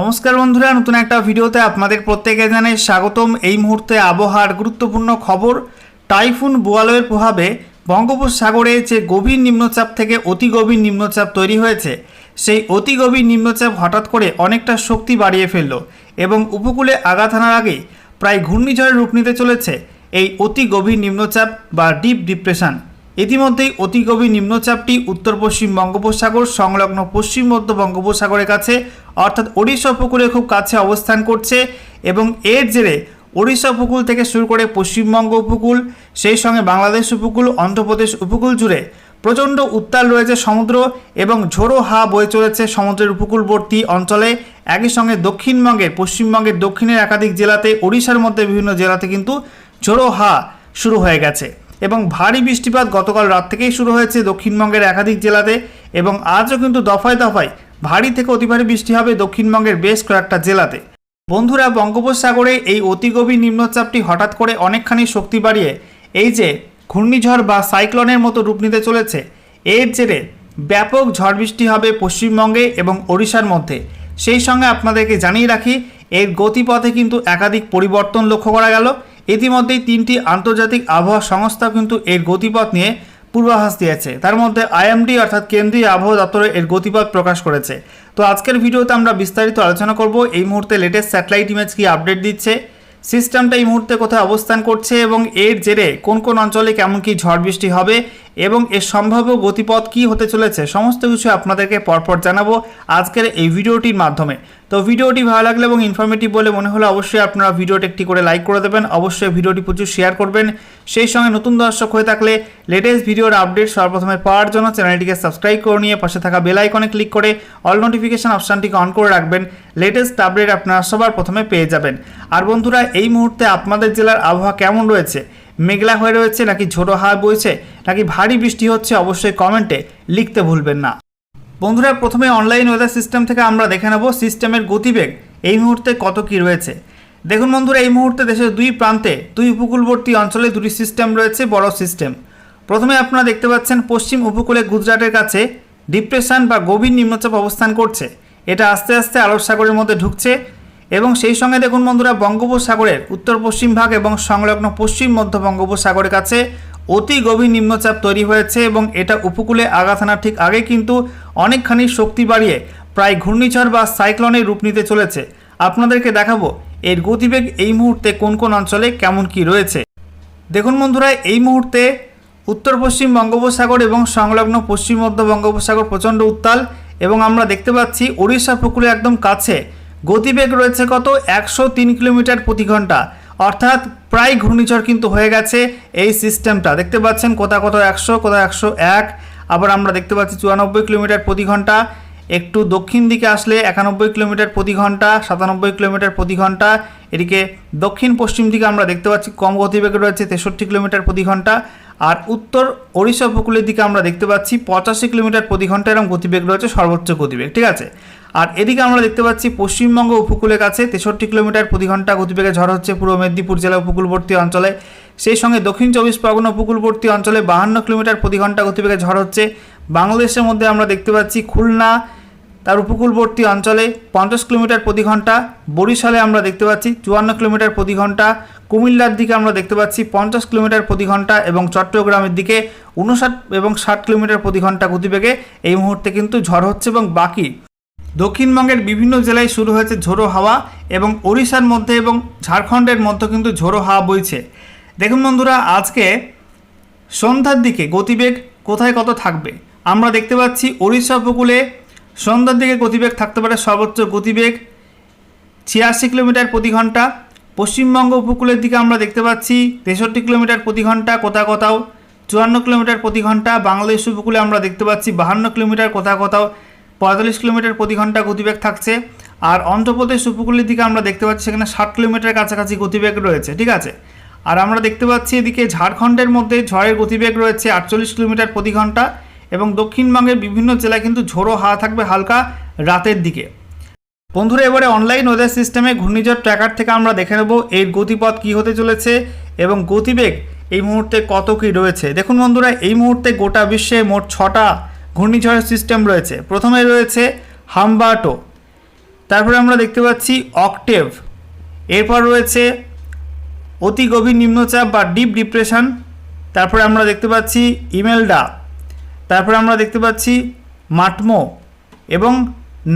নমস্কার বন্ধুরা, নতুন একটা ভিডিওতে আপনাদের প্রত্যেকে জানাই স্বাগতম। এই মুহূর্তে আবহাওয়ার গুরুত্বপূর্ণ খবর, টাইফুন বোয়ালয়ের প্রভাবে বঙ্গোপসাগরে যে গভীর নিম্নচাপ থেকে অতি গভীর নিম্নচাপ তৈরি হয়েছে, সেই অতি গভীর নিম্নচাপ হঠাৎ করে অনেকটা শক্তি বাড়িয়ে ফেলল এবং উপকূলে আঘাত আনার আগে প্রায় ঘূর্ণিঝড়ের রূপ নিতে চলেছে এই অতি গভীর নিম্নচাপ বা ডিপ ডিপ্রেশন। ইতিমধ্যেই অতি গভীর নিম্নচাপটি উত্তর পশ্চিম বঙ্গোপসাগর, সংলগ্ন পশ্চিম মধ্য বঙ্গোপসাগরের কাছে, অর্থাৎ ওড়িশা উপকূলে খুব কাছে অবস্থান করছে এবং এর জেরে ওড়িশা উপকূল থেকে শুরু করে পশ্চিমবঙ্গ উপকূল, সেই সঙ্গে বাংলাদেশ উপকূল, অন্ধ্রপ্রদেশ উপকূল জুড়ে প্রচণ্ড উত্তাল রয়েছে সমুদ্র এবং ঝোড়ো হাওয়া বয়ে চলেছে সমুদ্রের উপকূলবর্তী অঞ্চলে। একই সঙ্গে দক্ষিণবঙ্গের, পশ্চিমবঙ্গের দক্ষিণের একাধিক জেলাতে, ওড়িশার মধ্যে বিভিন্ন জেলাতে কিন্তু ঝোড়ো হাওয়া শুরু হয়ে গেছে। এবং ভারী বৃষ্টিপাত গতকাল রাত থেকেই শুরু হয়েছে দক্ষিণবঙ্গের একাধিক জেলাতে এবং আজও কিন্তু দফায় দফায় ভারী থেকে অতি ভারী বৃষ্টি হবে দক্ষিণবঙ্গের বেশ কয়েকটা জেলাতে। বন্ধুরা, বঙ্গোপসাগরে এই অতি গভীর নিম্নচাপটি হঠাৎ করে অনেকখানি শক্তি বাড়িয়ে এই যে ঘূর্ণিঝড় বা সাইক্লোনের মতো রূপ নিতে চলেছে, এর জেরে ব্যাপক ঝড় বৃষ্টি হবে পশ্চিমবঙ্গে এবং ওড়িশার মধ্যে। সেই সঙ্গে আপনাদেরকে জানিয়ে রাখি, এর গতিপথে কিন্তু একাধিক পরিবর্তন লক্ষ্য করা গেল। ইতিমধ্যেই তিনটি আন্তর্জাতিক আবহাওয়া সংস্থা কিন্তু এর গতিপথ নিয়ে পূর্বাভাস দিয়েছে। তার মধ্যে আইএমডি অর্থাৎ কেন্দ্রীয় আবহাওয়া দপ্তরে এর গতিপথ প্রকাশ করেছে। তো আজকের ভিডিওতে আমরা বিস্তারিত আলোচনা করব, এই মুহূর্তে লেটেস্ট স্যাটেলাইট ইমেজ কি আপডেট দিচ্ছে সিস্টেমটা এই মুহূর্তে কোথায় অবস্থান করছে এবং এর জেরে কোন কোন অঞ্চলে কেমন কি ঝড় বৃষ্টি হবে এবং এর সম্ভাব্য গতিপথ কি হতে চলেছে সমস্ত কিছু আপনাদেরকে পরপর জানাব আজকের এই ভিডিওটির মাধ্যমে। তো ভিডিওটি ভালো লাগলে এবং ইনফরমেটিভ বলে মনে হলে অবশ্যই আপনারা ভিডিওটি একটি করে লাইক করে দেবেন, অবশ্যই ভিডিওটি প্রচুর শেয়ার করবেন। সেই সঙ্গে নতুন দর্শক হয়ে থাকলে লেটেস্ট ভিডিওর আপডেট সর্বপ্রথমে পাওয়ার জন্য চ্যানেলটিকে সাবস্ক্রাইব করে নিয়ে পাশে থাকা বেল আইকনে ক্লিক করে অল নোটিফিকেশন অপশানটিকে অন করে রাখবেন। লেটেস্ট আপডেট আপনারা সবার প্রথমে পেয়ে যাবেন। আর বন্ধুরা, এই মুহূর্তে আপনাদের জেলার আবহাওয়া কেমন রয়েছে? মেঘলা হয়ে রয়েছে নাকি ঝোড়ো হাওয়া বইছে? নাকি ভারী বৃষ্টি হচ্ছে অবশ্যই কমেন্টে লিখতে ভুলবেন না। বন্ধুরা, প্রথমে অনলাইন ওয়েদার সিস্টেম থেকে আমরা দেখে নেব সিস্টেমের গতিবেগ, এই মুহূর্তে কত কি রয়েছে। দেখুন বন্ধুরা, এই মুহূর্তে দেশের দুই প্রান্তে, দুই উপকূলবর্তী অঞ্চলে দুটি সিস্টেম রয়েছে, বড় সিস্টেম প্রথমে আপনারা দেখতে পাচ্ছেন পশ্চিম উপকূলে গুজরাটের কাছে ডিপ্রেশন বা গভীর নিম্নচাপ অবস্থান করছে। এটা আস্তে আস্তে আরব সাগরের মধ্যে ঢুকছে এবং সেই সঙ্গে দেখুন বন্ধুরা, বঙ্গোপসাগরের উত্তর পশ্চিম ভাগ এবং সংলগ্ন পশ্চিম মধ্য বঙ্গোপসাগরের কাছে অতি গভীর নিম্নচাপ তৈরি হয়েছে এবং এটা উপকূলে আঘাত আনার ঠিক আগে কিন্তু অনেকখানি শক্তি বাড়িয়ে প্রায় ঘূর্ণিঝড় বা সাইক্লোনের রূপ নিতে চলেছে। আপনাদেরকে দেখাবো এর গতিবেগ এই মুহূর্তে কোন কোন অঞ্চলে কেমন কি রয়েছে। দেখুন বন্ধুরা, এই মুহূর্তে উত্তর পশ্চিম বঙ্গোপসাগর এবং সংলগ্ন পশ্চিম মধ্য বঙ্গোপসাগর প্রচণ্ড উত্তাল এবং আমরা দেখতে পাচ্ছি ওড়িশা উপকূলে একদম কাছে। গতিবেগ রয়েছে কত? একশো তিন কিলোমিটার প্রতি ঘণ্টা। অর্থাৎ প্রায় ঘূর্ণিঝড় কিন্তু হয়ে গেছে এই সিস্টেমটা। দেখতে পাচ্ছেন কোথাও কোথাও একশো কোথাও একশো এক। আবার আমরা দেখতে পাচ্ছি চুরানব্বই কিলোমিটার প্রতি ঘণ্টা। একটু দক্ষিণ দিকে আসলে একানব্বই কিলোমিটার প্রতি ঘণ্টা, সাতানব্বই কিলোমিটার প্রতি ঘণ্টা। এদিকে দক্ষিণ পশ্চিম দিকে আমরা দেখতে পাচ্ছি কম গতিবেগ রয়েছে তেষট্টি কিলোমিটার প্রতি ঘণ্টা। আর উত্তর ওড়িশা উপকূলের দিকে আমরা দেখতে পাচ্ছি পঁচাশি কিলোমিটার প্রতি ঘণ্টা এরকম গতিবেগ রয়েছে সর্বোচ্চ গতিবেগ, ঠিক আছে? আর এদিকে আমরা দেখতে পাচ্ছি পশ্চিমবঙ্গ উপকূলের কাছে তেষট্টি কিলোমিটার প্রতি ঘণ্টা গতিবেগে ঝড় হচ্ছে পূর্ব মেদিনীপুর জেলা উপকূলবর্তী অঞ্চলে। সেই সঙ্গে দক্ষিণ চব্বিশ পরগনা উপকূলবর্তী অঞ্চলে বাহান্ন কিলোমিটার প্রতি ঘণ্টা গতিবেগে ঝড় হচ্ছে। বাংলাদেশের মধ্যে আমরা দেখতে পাচ্ছি খুলনা, তার উপকূলবর্তী অঞ্চলে পঞ্চাশ কিলোমিটার প্রতি ঘণ্টা, বরিশালে আমরা দেখতে পাচ্ছি চুয়ান্ন কিলোমিটার প্রতি ঘণ্টা, কুমিল্লার দিকে আমরা দেখতে পাচ্ছি পঞ্চাশ কিলোমিটার প্রতি ঘণ্টা এবং চট্টগ্রামের দিকে উনষাট এবং ষাট কিলোমিটার প্রতি ঘণ্টা গতিবেগে এই মুহূর্তে কিন্তু ঝড় হচ্ছে এবং বাকি দক্ষিণবঙ্গের বিভিন্ন জেলায় শুরু হয়েছে ঝোড়ো হাওয়া এবং ওড়িশার মধ্যে এবং ঝাড়খণ্ডের মধ্যে কিন্তু ঝোড়ো হাওয়া বইছে। দেখুন বন্ধুরা, আজকে সন্ধ্যার দিকে গতিবেগ কোথায় কত থাকবে? আমরা দেখতে পাচ্ছি ওড়িশা উপকূলে সন্ধ্যার দিকে গতিবেগ থাকতে পারে সর্বোচ্চ গতিবেগ ছিয়াশি কিলোমিটার প্রতি ঘণ্টা। পশ্চিমবঙ্গ উপকূলের দিকে আমরা দেখতে পাচ্ছি তেষট্টি কিলোমিটার প্রতি ঘণ্টা কোথাও কোথাও, চুয়ান্ন কিলোমিটার প্রতি ঘণ্টা। বাংলাদেশ উপকূলে আমরা দেখতে পাচ্ছি বাহান্ন কিলোমিটার কোথাও কোথাও পঁয়তাল্লিশ কিলোমিটার প্রতি ঘণ্টা গতিবেগ থাকছে। আর অন্ধ্রপ্রদেশ উপকূলের দিকে আমরা দেখতে পাচ্ছি সেখানে ষাট কিলোমিটার কাছাকাছি গতিবেগ রয়েছে, ঠিক আছে? আর আমরা দেখতে পাচ্ছি এদিকে ঝাড়খণ্ডের মধ্যে ঝড়ের গতিবেগ রয়েছে আটচল্লিশ কিলোমিটার প্রতি ঘণ্টা এবং দক্ষিণবঙ্গের বিভিন্ন জেলায় কিন্তু ঝোড়ো হাওয়া থাকবে হালকা রাতের দিকে। বন্ধুরা, এবারে অনলাইন ওয়েদার সিস্টেমে ঘূর্ণিঝড় ট্র্যাকার থেকে আমরা দেখে নেব এর গতিপথ কী হতে চলেছে এবং গতিবেগ এই মুহূর্তে কত কী রয়েছে। দেখুন বন্ধুরা, এই মুহূর্তে গোটা বিশ্বে মোট ছটা ঘূর্ণিঝড়ের সিস্টেম রয়েছে। প্রথমে রয়েছে হামবাটো। তারপরে আমরা দেখতে পাচ্ছি অকটেভ। এরপর রয়েছে অতি গভীর নিম্নচাপ বা ডিপ ডিপ্রেশন তারপরে আমরা দেখতে পাচ্ছি ইমেলডা। তারপরে আমরা দেখতে পাচ্ছি মাটমো এবং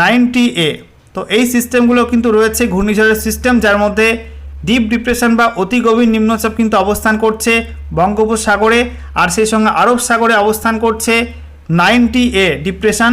নাইনটি এ তো এই সিস্টেমগুলো কিন্তু রয়েছে ঘূর্ণিঝড়ের সিস্টেম যার মধ্যে ডিপ ডিপ্রেশন বা অতি গভীর নিম্নচাপ কিন্তু অবস্থান করছে বঙ্গোপসাগরে, আর সেই সঙ্গে আরব সাগরে অবস্থান করছে নাইনটি এ ডিপ্রেশান।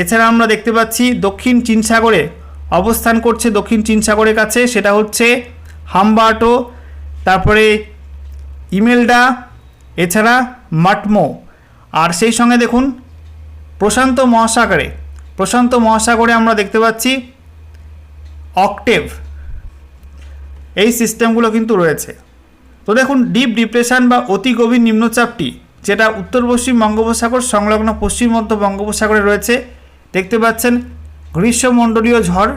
এছাড়া আমরা দেখতে পাচ্ছি দক্ষিণ চীন সাগরে অবস্থান করছে দক্ষিণ চীন সাগরের কাছে, সেটা হচ্ছে হামবাটো, তারপরে ইমেলডা, এছাড়া মাটমো। আর সেই সঙ্গে দেখুন, প্রশান্ত মহাসাগরে প্রশান্ত মহাসাগরে আমরা দেখতে পাচ্ছি অকটেভ। এই সিস্টেমগুলো কিন্তু রয়েছে। তো দেখুন ডিপ ডিপ্রেশান বা অতি গভীর নিম্নচাপটি যেটা উত্তর পশ্চিম বঙ্গোপসাগর সংলগ্ন পশ্চিম মধ্য বঙ্গোপসাগরে রয়েছে। দেখতে পাচ্ছেন গ্রীষ্মমণ্ডলীয় ঝড়।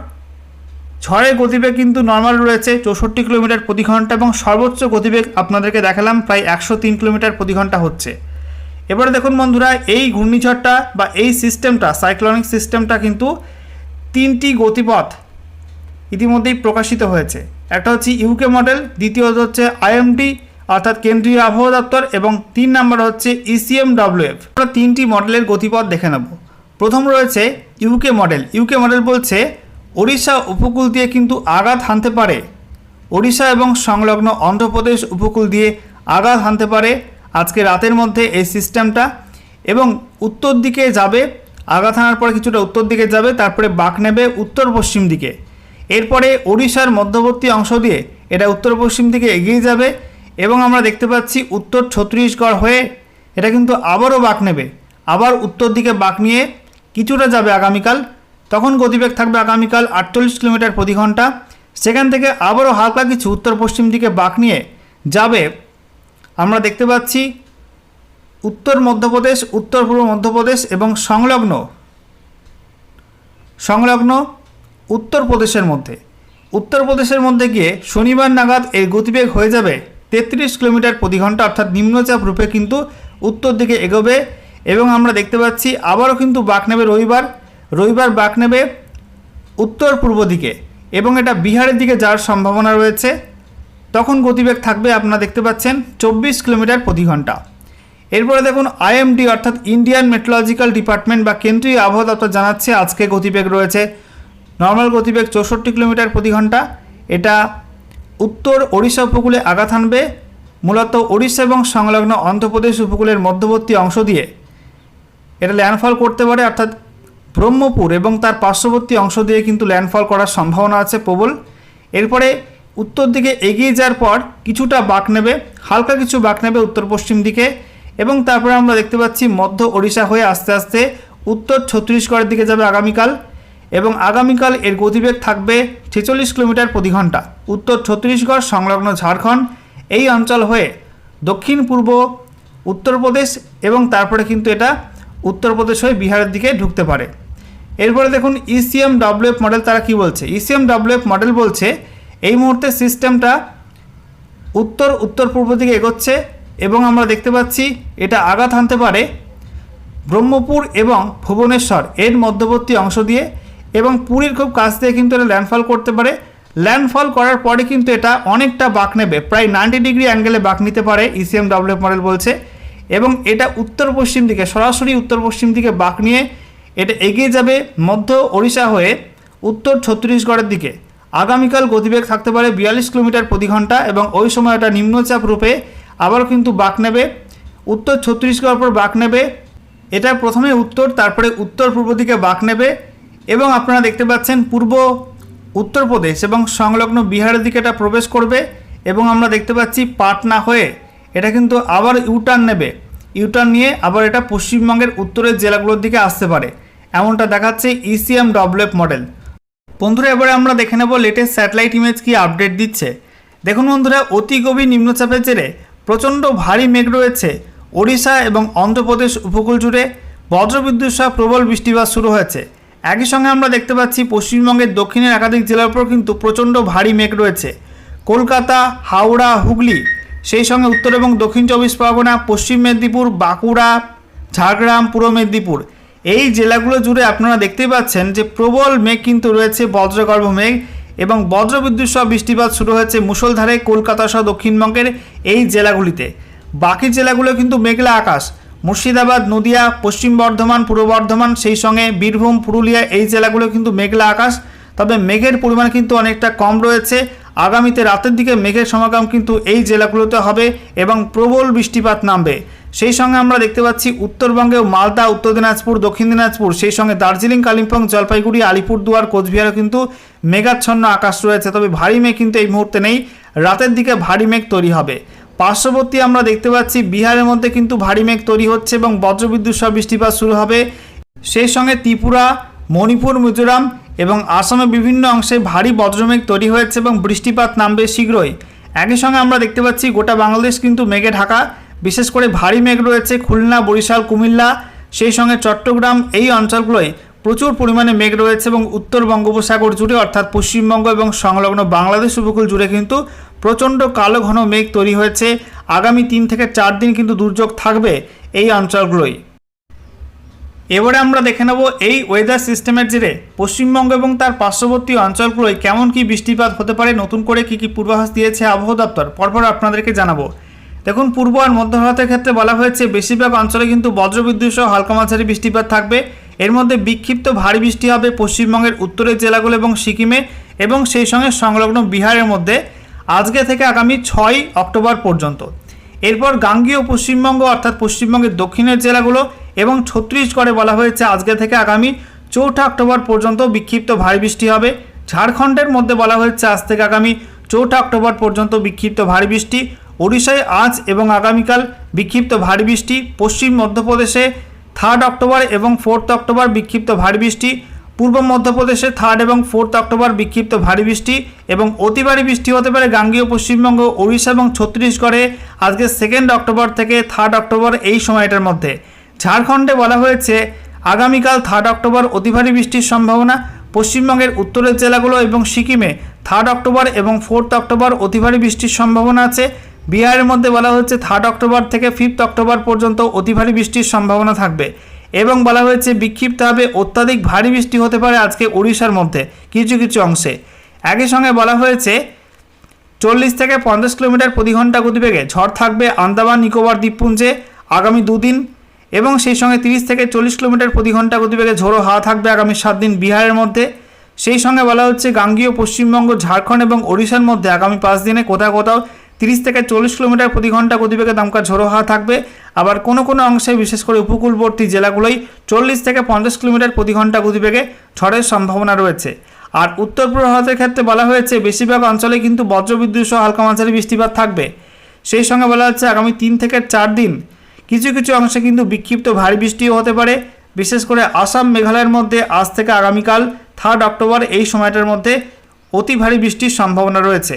ঝড়ের গতিবেগ কিন্তু নর্মাল রয়েছে, চৌষট্টি কিলোমিটার প্রতি ঘণ্টা এবং সর্বোচ্চ গতিবেগ আপনাদেরকে দেখালাম, প্রায় একশো তিন কিলোমিটার প্রতি ঘণ্টা হচ্ছে। এবারে দেখুন বন্ধুরা, এই ঘূর্ণিঝড়টা বা এই সিস্টেমটা সাইক্লনিক সিস্টেমটা কিন্তু তিনটি গতিপথ ইতিমধ্যেই প্রকাশিত হয়েছে। একটা হচ্ছে ইউকে মডেল দ্বিতীয়ত হচ্ছে আইএমডি অর্থাৎ কেন্দ্রীয় আবহাওয়া দপ্তর এবং তিন নম্বর হচ্ছে E ইসিএম ডাব্লিউএফ আমরা তিনটি মডেলের গতিপথ দেখে নেব। প্রথম রয়েছে ইউকে মডেল ইউকে মডেল বলছে, ওড়িশা উপকূল দিয়ে কিন্তু আঘাত হানতে পারে। ওড়িশা এবং সংলগ্ন অন্ধ্রপ্রদেশ উপকূল দিয়ে আঘাত হানতে পারে। আজকে রাতের মধ্যে এই সিস্টেমটা এবং উত্তর দিকে যাবে, আঘাত হানার পরে কিছুটা উত্তর দিকে যাবে, তারপরে বাঁক নেবে উত্তর পশ্চিম দিকে। এরপরে ওড়িশার মধ্যবর্তী অংশ দিয়ে এটা উত্তর পশ্চিম দিকে এগিয়ে যাবে এবং আমরা দেখতে পাচ্ছি উত্তর ছত্তিশগড় হয়ে এটা কিন্তু আবারও বাঁক নেবে। আবার উত্তর দিকে বাঁক নিয়ে কিছুটা যাবে আগামীকাল। তখন গতিবেগ থাকবে আগামীকাল আটচল্লিশ কিলোমিটার প্রতি ঘণ্টা। সেখান থেকে আবারও হালকা কিছু উত্তর পশ্চিম দিকে বাঁক নিয়ে যাবে। আমরা দেখতে পাচ্ছি উত্তর মধ্যপ্রদেশ, উত্তর পূর্ব মধ্যপ্রদেশ এবং সংলগ্ন সংলগ্ন উত্তরপ্রদেশের মধ্যে। উত্তরপ্রদেশের মধ্যে গিয়ে শনিবার নাগাদ এর গতিবেগ হয়ে যাবে তেত্রিশ কিলোমিটার প্রতি ঘণ্টা, অর্থাৎ নিম্নচাপ রূপে কিন্তু উত্তর দিকে এগোবে। এবং আমরা দেখতে পাচ্ছি, আবারও কিন্তু বাঁক নেবে রবিবার। রবিবার বাঁক নেবে উত্তর পূর্ব দিকে এবং এটা বিহারের দিকে যাওয়ার সম্ভাবনা রয়েছে। তখন গতিবেগ থাকবে, আপনারা দেখতে পাচ্ছেন, চব্বিশ কিলোমিটার প্রতি ঘণ্টা। এরপরে দেখুন, আইএমডি, অর্থাৎ ইন্ডিয়ান মেট্রোলজিক্যাল ডিপার্টমেন্ট বা কেন্দ্রীয় আবহাওয়া দপ্তর জানাচ্ছে, আজকে গতিবেগ রয়েছে। নর্মাল গতিবেগ চৌষট্টি কিলোমিটার প্রতি ঘণ্টা। এটা উত্তর ওড়িশা উপকূলে আঘাত হানবে, মূলত ওড়িশা এবং সংলগ্ন অন্ধ্রপ্রদেশ উপকূলের মধ্যবর্তী অংশ দিয়ে। এটা ল্যান্ডফল করতে পারে, অর্থাৎ ব্রহ্মপুর এবং তার পার্শ্ববর্তী অংশ দিয়ে কিন্তু ল্যান্ডফল করার সম্ভাবনা আছে প্রবল। এরপরে উত্তর দিকে এগিয়ে যাওয়ার পর কিছুটা বাঁক নেবে, হালকা কিছু বাঁক নেবে উত্তর পশ্চিম দিকে এবং তারপরে আমরা দেখতে পাচ্ছি মধ্য ওড়িশা হয়ে আস্তে আস্তে উত্তর ছত্তিশগড়ের দিকে যাবে আগামীকাল। এবং আগামীকাল এর গতিবেগ থাকবে ছেচল্লিশ কিলোমিটার প্রতি ঘণ্টা। উত্তর ছত্তিশগড় সংলগ্ন ঝাড়খণ্ড, এই অঞ্চল হয়ে দক্ষিণ পূর্ব উত্তরপ্রদেশ এবং তারপরে কিন্তু এটা উত্তরপ্রদেশ হয়ে বিহারের দিকে ঢুকতে পারে। এরপরে দেখুন ইসিএম ডাব্লিউএফ মডেল তারা কি বলছে? ইসিএম ডাব্লিউএফ মডেল বলছে, এই মুহূর্তে সিস্টেমটা উত্তর উত্তর পূর্ব দিকে এগোচ্ছে এবং আমরা দেখতে পাচ্ছি এটা আঘাত হানতে পারে ব্রহ্মপুর এবং ভুবনেশ্বর। এর মধ্যবর্তী অংশ দিয়ে এবং পুরীর খুব কাছ থেকে কিন্তু এটা ল্যান্ডফল করতে পারে। ল্যান্ডফল করার পরে কিন্তু এটা অনেকটা বাঁক নেবে। প্রায় নাইনটি ডিগ্রি অ্যাঙ্গেলে বাঁক নিতে পারে ইসিএম ডাব্লিউএফ মডেল বলছে। এবং এটা উত্তর পশ্চিম দিকে, সরাসরি উত্তর পশ্চিম দিকে বাঁক নিয়ে এটা এগিয়ে যাবে মধ্য ওড়িশা হয়ে উত্তর ছত্তিশগড়ের দিকে। আগামীকাল গতিবেগ থাকতে পারে বিয়াল্লিশ কিলোমিটার প্রতি ঘণ্টা এবং ওই সময় এটা নিম্নচাপ রূপে আবার কিন্তু বাঁক নেবে। উত্তর ছত্তিশগড় পর বাঁক নেবে। এটা প্রথমে উত্তর, তারপরে উত্তর পূর্ব দিকে বাঁক নেবে। এবং আপনারা দেখতে পাচ্ছেন পূর্ব উত্তরপ্রদেশ এবং সংলগ্ন বিহারের দিকে এটা প্রবেশ করবে এবং আমরা দেখতে পাচ্ছি পাটনা হয়ে এটা কিন্তু আবার ইউটার্ন নেবে। ইউটার্ন নিয়ে আবার এটা পশ্চিমবঙ্গের উত্তরের জেলাগুলোর দিকে আসতে পারে। এমনটা দেখাচ্ছে ইসিএম ডব্লিউএফ মডেল বন্ধুরা, এবারে আমরা দেখে নেব লেটেস্ট স্যাটেলাইট ইমেজ কি আপডেট দিচ্ছে। দেখুন বন্ধুরা, অতি গভীর নিম্নচাপের জেরে প্রচণ্ড ভারী মেঘ রয়েছে ওড়িশা এবং অন্ধ্রপ্রদেশ উপকূল জুড়ে। বজ্রবিদ্যুৎ সহ প্রবল বৃষ্টিপাত শুরু হয়েছে। একই সঙ্গে আমরা দেখতে পাচ্ছি পশ্চিমবঙ্গের দক্ষিণের একাধিক জেলার উপর কিন্তু প্রচণ্ড ভারী মেঘ রয়েছে। কলকাতা, হাওড়া, হুগলি, সেই সঙ্গে উত্তর এবং দক্ষিণ চব্বিশ পরগনা, পশ্চিম মেদিনীপুর, বাঁকুড়া, ঝাড়গ্রাম, পূর্ব মেদিনীপুর। এই জেলাগুলো জুড়ে আপনারা দেখতেই পাচ্ছেন যে প্রবল মেঘ কিন্তু রয়েছে, বজ্রগর্ভ মেঘ এবং বজ্রবিদ্যুৎ সহ বৃষ্টিপাত শুরু হয়েছে মুষলধারে কলকাতা সহ দক্ষিণবঙ্গের এই জেলাগুলিতে। বাকি জেলাগুলো কিন্তু মেঘলা আকাশ। মুর্শিদাবাদ, নদিয়া, পশ্চিম বর্ধমান, পূর্ব বর্ধমান, সেই সঙ্গে বীরভূম, পুরুলিয়া, এই জেলাগুলো কিন্তু মেঘলা আকাশ। তবে মেঘের পরিমাণ কিন্তু অনেকটা কম রয়েছে। আগামীতে রাতের দিকে মেঘের সমাগম কিন্তু এই জেলাগুলোতে হবে এবং প্রবল বৃষ্টিপাত নামবে। সেই সঙ্গে আমরা দেখতে পাচ্ছি উত্তরবঙ্গেও মালদা, উত্তর দিনাজপুর, দক্ষিণ দিনাজপুর, সেই সঙ্গে দার্জিলিং, কালিম্পং, জলপাইগুড়ি, আলিপুরদুয়ার কোচবিহারও কিন্তু মেঘাচ্ছন্ন আকাশ রয়েছে। তবে ভারী মেঘ কিন্তু এই মুহূর্তে নেই। রাতের দিকে ভারী মেঘ তৈরি হবে। পার্শ্ববর্তী আমরা দেখতে পাচ্ছি, বিহারের মধ্যে কিন্তু ভারী মেঘ তৈরি হচ্ছে এবং বজ্রবিদ্যুৎ সহ বৃষ্টিপাত শুরু হবে। সেই সঙ্গে ত্রিপুরা, মণিপুর, মিজোরাম এবং আসামের বিভিন্ন অংশে ভারী বজ্রমেঘ তৈরি হয়েছে এবং বৃষ্টিপাত নামবে শীঘ্রই। একই সঙ্গে আমরা দেখতে পাচ্ছি, গোটা বাংলাদেশ কিন্তু মেঘে ঢাকা। বিশেষ করে ভারী মেঘ রয়েছে খুলনা, বরিশাল, কুমিল্লা। সেই সঙ্গে চট্টগ্রাম, এই অঞ্চলগুলোয় প্রচুর পরিমাণে মেঘ রয়েছে এবং উত্তর বঙ্গোপসাগর জুড়ে, অর্থাৎ পশ্চিমবঙ্গ এবং সংলগ্ন বাংলাদেশ উপকূল জুড়ে কিন্তু প্রচণ্ড কালো ঘন মেঘ তৈরি হয়েছে। আগামী তিন থেকে চার দিন কিন্তু দুর্যোগ থাকবে এই অঞ্চলগুলোই এবারে আমরা দেখে নেব এই ওয়েদার সিস্টেমের জেরে পশ্চিমবঙ্গ এবং তার পার্শ্ববর্তী অঞ্চলগুলোয় কেমন কি বৃষ্টিপাত হতে পারে, নতুন করে কি কি পূর্বাভাস দিয়েছে আবহাওয়া দপ্তর, পরপর আপনাদেরকে জানাব। দেখুন, পূর্ব আর মধ্য ভারতের ক্ষেত্রে বলা হয়েছে, বেশিরভাগ অঞ্চলে কিন্তু বজ্রবিদ্যুৎ সহ হালকা মাঝারি বৃষ্টিপাত থাকবে। এর মধ্যে বিক্ষিপ্ত ভারী বৃষ্টি হবে পশ্চিমবঙ্গের উত্তরের জেলাগুলো এবং সিকিমে এবং সেই সঙ্গে সংলগ্ন বিহারের মধ্যে আজকে থেকে আগামী ছয় অক্টোবর পর্যন্ত। এরপর গাঙ্গীয় পশ্চিমবঙ্গ অর্থাৎ পশ্চিমবঙ্গের দক্ষিণের জেলাগুলো এবং ছত্তিশগড়ে বলা হয়েছে আজকে থেকে আগামী চৌঠা অক্টোবর পর্যন্ত বিক্ষিপ্ত ভারী বৃষ্টি হবে। ঝাড়খণ্ডের মধ্যে বলা হয়েছে আজ থেকে আগামী চৌঠা অক্টোবর পর্যন্ত বিক্ষিপ্ত ভারী বৃষ্টি। ওড়িশায় আজ এবং আগামীকাল বিক্ষিপ্ত ভারী বৃষ্টি। পশ্চিম মধ্যপ্রদেশে থার্ড অক্টোবর এবং ফোর্থ অক্টোবর বিক্ষিপ্ত ভারী বৃষ্টি, পূর্ব মধ্যপ্রদেশে থার্ড এবং ফোর্থ অক্টোবর বিক্ষিপ্ত ভারী বৃষ্টি এবং অতি ভারী বৃষ্টি হতে পারে গাঙ্গীয়, পশ্চিমবঙ্গ ওড়িশা এবং ছত্তিশগড়ে। আজকে সেকেন্ড অক্টোবর থেকে থার্ড অক্টোবর এই সময়টার মধ্যে। ঝাড়খণ্ডে বলা হয়েছে, আগামীকাল থার্ড অক্টোবর অতি ভারী বৃষ্টির সম্ভাবনা। পশ্চিমবঙ্গের উত্তরের জেলাগুলো এবং সিকিমে থার্ড অক্টোবর এবং ফোর্থ অক্টোবর অতি ভারী বৃষ্টির সম্ভাবনা আছে। বিহারের মধ্যে বলা হচ্ছে থার্ড অক্টোবর থেকে ফিফথ অক্টোবর পর্যন্ত অতি ভারী বৃষ্টির সম্ভাবনা থাকবে এবং বলা হয়েছে, বিক্ষিপ্তভাবে অত্যাধিক ভারী বৃষ্টি হতে পারে আজকে ওড়িশার মধ্যে কিছু কিছু অংশে। একই সঙ্গে বলা হয়েছে, চল্লিশ থেকে পঞ্চাশ কিলোমিটার প্রতি ঘণ্টা গতিবেগে ঝড় থাকবে আন্দামান, নিকোবর, দ্বীপপুঞ্জে আগামী দুদিন এবং সেই সঙ্গে তিরিশ থেকে চল্লিশ কিলোমিটার প্রতি ঘণ্টা গতিবেগে ঝোড়ো হাওয়া থাকবে আগামী সাত দিন বিহারের মধ্যে। সেই সঙ্গে বলা হচ্ছে, গাঙ্গীয় পশ্চিমবঙ্গ, ঝাড়খণ্ড এবং ওড়িশার মধ্যে আগামী পাঁচ দিনে কোথাও কোথাও তিরিশ থেকে চল্লিশ কিলোমিটার প্রতি ঘণ্টা গতিবেগে দমকা ঝোড়ো হাওয়া থাকবে। আবার কোনো কোনো অংশে, বিশেষ করে উপকূলবর্তী জেলাগুলোই চল্লিশ থেকে পঞ্চাশ কিলোমিটার প্রতি ঘণ্টা গতিবেগে ঝড়ের সম্ভাবনা রয়েছে। আর উত্তর পূর্ব ভারতের ক্ষেত্রে বলা হয়েছে, বেশিরভাগ অঞ্চলে কিন্তু বজ্রবিদ্যুৎ সহ হালকা মাঝারি বৃষ্টিপাত থাকবে। সেই সঙ্গে বলা হচ্ছে, আগামী তিন থেকে চার দিন কিছু কিছু অংশে কিন্তু বিক্ষিপ্ত ভারী বৃষ্টিও হতে পারে। বিশেষ করে আসাম, মেঘালয়ের মধ্যে আজ থেকে আগামীকাল থার্ড অক্টোবর এই সময়টার মধ্যে অতি ভারী বৃষ্টির সম্ভাবনা রয়েছে।